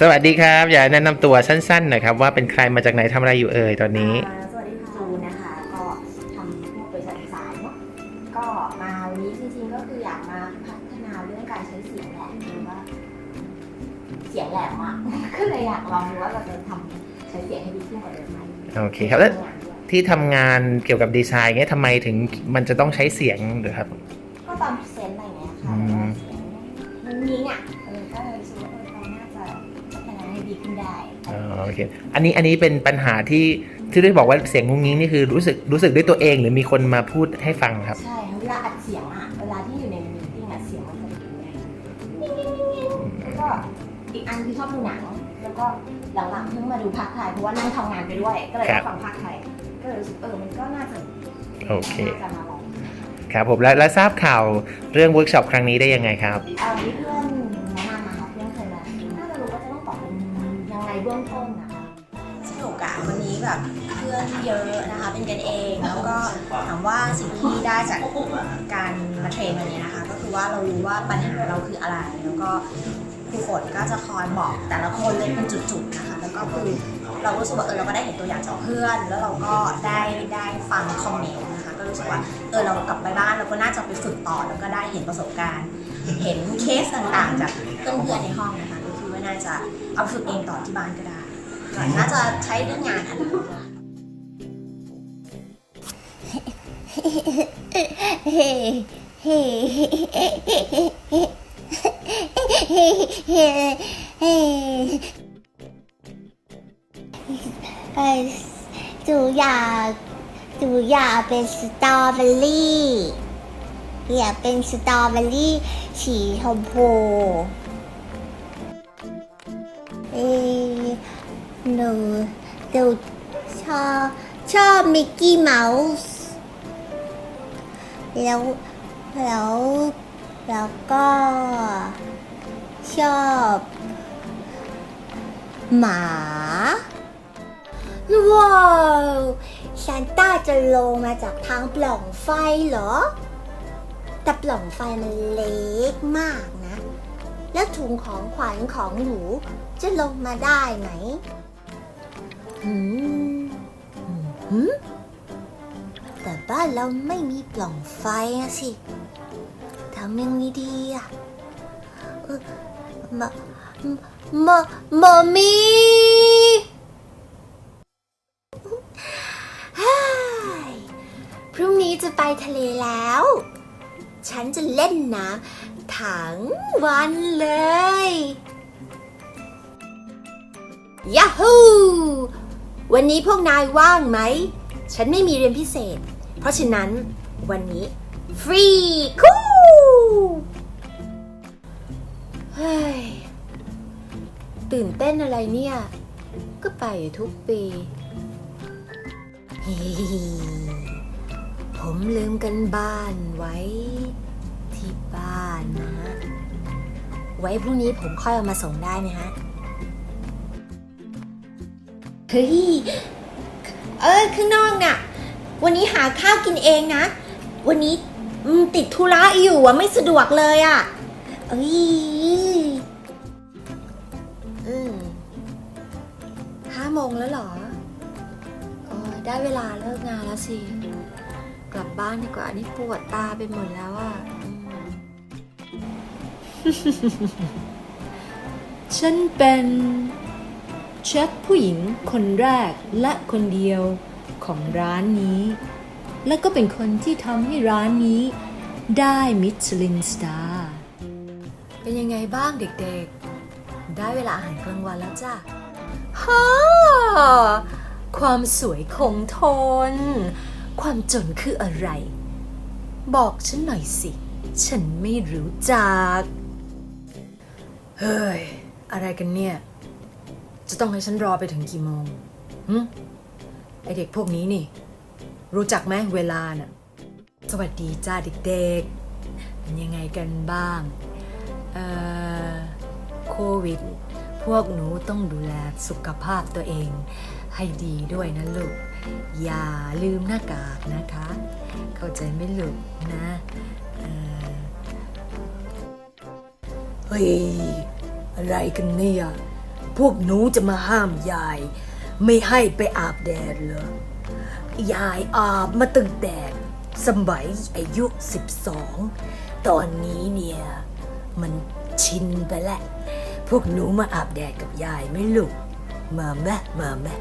สวัสดีครับ อยากแนะนำตัวสั้นๆหน่อยครับ ว่าเป็นใครมาจากไหนทำอะไรอยู่เอ่ยตอนนี้ อ่าสวัสดีค่ะจูนนะคะ ก็ทำพวกบริษัทสายเนาะก็มาวันนี้จริงๆก็คืออยากมาพัฒนาเรื่องการใช้เสียงแหละคือว่า เสียงแหลมอะ ก็เลยอยากลองดูว่าเราจะทำใช้เสียงให้ดีขึ้นกว่าเดิมไหมโอเคครับแล้วทำงานด้วยที่ทำงานเกี่ยวกับดีไซน์เงี้ยทำไมถึงมันจะต้องใช้เสียงหรือครับ ก็ตอนพรีเซนต์อะไรเงี้ยค่ะอืมแล้วก็เสียงมันนี้อะเออก็เลยรู้สึกว่าเออ โอเคอันนี้อันนี้เป็นปัญหาที่ที่ได้บอกว่าเสียงงุ้งงิ้งนี่คือรู้สึกรู้สึกด้วยตัวเอง หรือมีคนมาพูดให้ฟังครับ ใช่เวลาอัดเสียงอะ เวลาที่อยู่ในมีติ้งอะเสียงมันจะเป็นไงแล้วก็อีกอันคือชอบดูหนัง แล้วก็หลังๆเพิ่งมาดูภาคไทยเพราะว่านั่งทำงานไปด้วย ก็เลยครับได้ฟังภาคไทย ก็เลยรู้สึกเออมันก็น่าจะโอเคน่าจะมาลอง ครับผมแล้วแล้วทราบข่าวเรื่องเวิร์กช็อปครั้งนี้ได้ยังไงครับ เอาที่เพื่อน เบื้องต้นนะคะสนุกอะวันนี้แบบเพื่อนเยอะนะคะ เป็นกันเองแล้วก็ถามว่าสิ่งที่ได้จากการมาเทรนวันนี้นะคะ ก็คือว่าเรารู้ว่าปัญหาเราคืออะไร แล้วก็ครูฝนก็จะคอยบอกแต่ละคนเลยเป็นจุดๆนะคะ แล้วก็คือเรารู้สึกว่าเออเราก็ได้เห็นตัวอย่างจากเพื่อน แล้วเราก็ได้ได้ฟังคอมเมนต์นะคะ ก็รู้สึกว่าเออเรากลับไปบ้านเราก็น่าจะไปฝึกต่อแล้วก็ได้เห็นประสบการณ์ เห็นเคสต่างๆ จากเพื่อนๆในห้องนะคะ อาน่าจะเอาฝึกเองต่อที่บ้านก็ได้น่าจะใช้เรื่องงานอันนั้นด้วยเอ่อจูอยากจูอยากเป็นสตรอเบอรี่อยากเป็นสตรอเบอรี่สีชมพู เออหนูดูชอบชอบมิกกี้เมาส์แล้วแล้วแล้วก็ชอบหมาว้าวซานต้าจะลงมาจากทางปล่องไฟเหรอ แต่ปล่องไฟมันเล็กมาก แล้วถุงของขวัญของหนูจะลงมาได้ไหมหืมหืมแต่บ้านเราไม่มีปล่องไฟอะสิทำยังไงดีอะเออมามามามีเฮ้ยพรุ่งนี้จะไปทะเลแล้ว ฉันจะเล่นน้ำ ทั้งวันเลยยาฮูวันนี้พวกนายว่างไหม ฉันไม่มีเรียนพิเศษ เพราะฉะนั้นวันนี้ ฟรีคูเฮ้ย ตื่นเต้นอะไรเนี่ย ก็ไปทุกปี ผมลืมกันบ้านไว้ ที่บ้านนะฮะ ไว้พรุ่งนี้ผมค่อยเอามาส่งได้ไหมฮะ เฮ้ย เออข้างนอกน่ะ วันนี้หาข้าวกินเองนะ วันนี้อืมติดธุระอยู่อะไม่สะดวกเลยอะเอ้ยอืมห้าโมงแล้วเหรอโอ้ยได้เวลาเลิกงานแล้วสิ กลับบ้านดีกว่านี่ปวดตาไปหมดแล้วอะอืม ฉันเป็นเชฟผู้หญิงคนแรกและคนเดียวของร้านนี้ และก็เป็นคนที่ทำให้ร้านนี้ได้มิชลินสตาร์เป็นยังไงบ้างเด็กๆ ได้เวลาอาหารกลางวันแล้วจ้ะฮ่าความสวยคงทน ความจนคืออะไร บอกฉันหน่อยสิ ฉันไม่รู้จัก เฮ้ย อะไรกันเนี่ย จะต้องให้ฉันรอไปถึงกี่โมงหึไอเด็กพวกนี้นี่ รู้จักไหมเวลาน่ะ สวัสดีจ้าเด็กๆ เป็นยังไงกันบ้าง เอ่อ โควิด พวกหนูต้องดูแลสุขภาพตัวเอง ให้ดีด้วยนะลูก อย่าลืมหน้ากากนะคะ เข้าใจไหมลูกนะ เฮ้ย อะไรกันเนี่ย พวกหนูจะมาห้ามยาย ไม่ให้ไปอาบแดดเหรอยายอาบมาตั้งแต่สมัยอายุ 12 ตอนนี้เนี่ย มันชินไปแล้ว พวกหนูมาอาบแดดกับยายไหม่ลูก มาแม่มาแม่